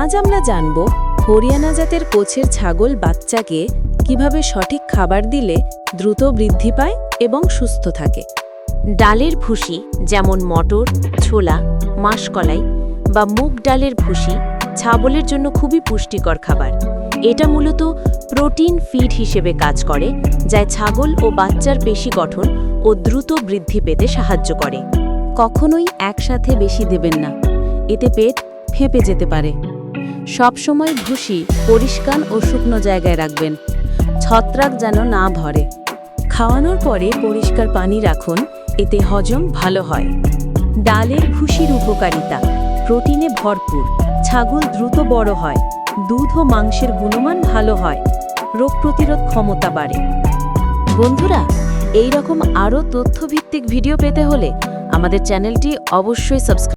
আজ আমরা জানব হরিয়ানা জাতের কোচের ছাগল বাচ্চাকে কীভাবে সঠিক খাবার দিলে দ্রুত বৃদ্ধি পায় এবং সুস্থ থাকে। ডালের ভুসি যেমন মটর, ছোলা, মাসকলাই বা মুগ ডালের ভুসি ছাগলের জন্য খুবই পুষ্টিকর খাবার। এটা মূলত প্রোটিন ফিড হিসেবে কাজ করে, যা ছাগল ও বাচ্চার পেশি গঠন ও দ্রুত বৃদ্ধি পেতে সাহায্য করে। কখনোই একসাথে বেশি দেবেন না। এতে পেট ফেঁপে যেতে পারে। সবসময় ভুসি পরিষ্কার ও শুকনো জায়গায় রাখবেন। ছত্রাক যেন না ভরে খাওয়ানোর পরে পরিষ্কার পানি রাখুন, এতে হজম ভালো হয়। ডালের ভুসির উপকারিতা, প্রোটিনে ভরপুর, ছাগল দ্রুত বড় হয়, দুধ ও মাংসের গুণমান ভালো হয়, রোগ প্রতিরোধ ক্ষমতা বাড়ে। বন্ধুরা এই রকম আরও তথ্যভিত্তিক ভিডিও পেতে হলে আমাদের চ্যানেলটি অবশ্যই সাবস্ক্রাইব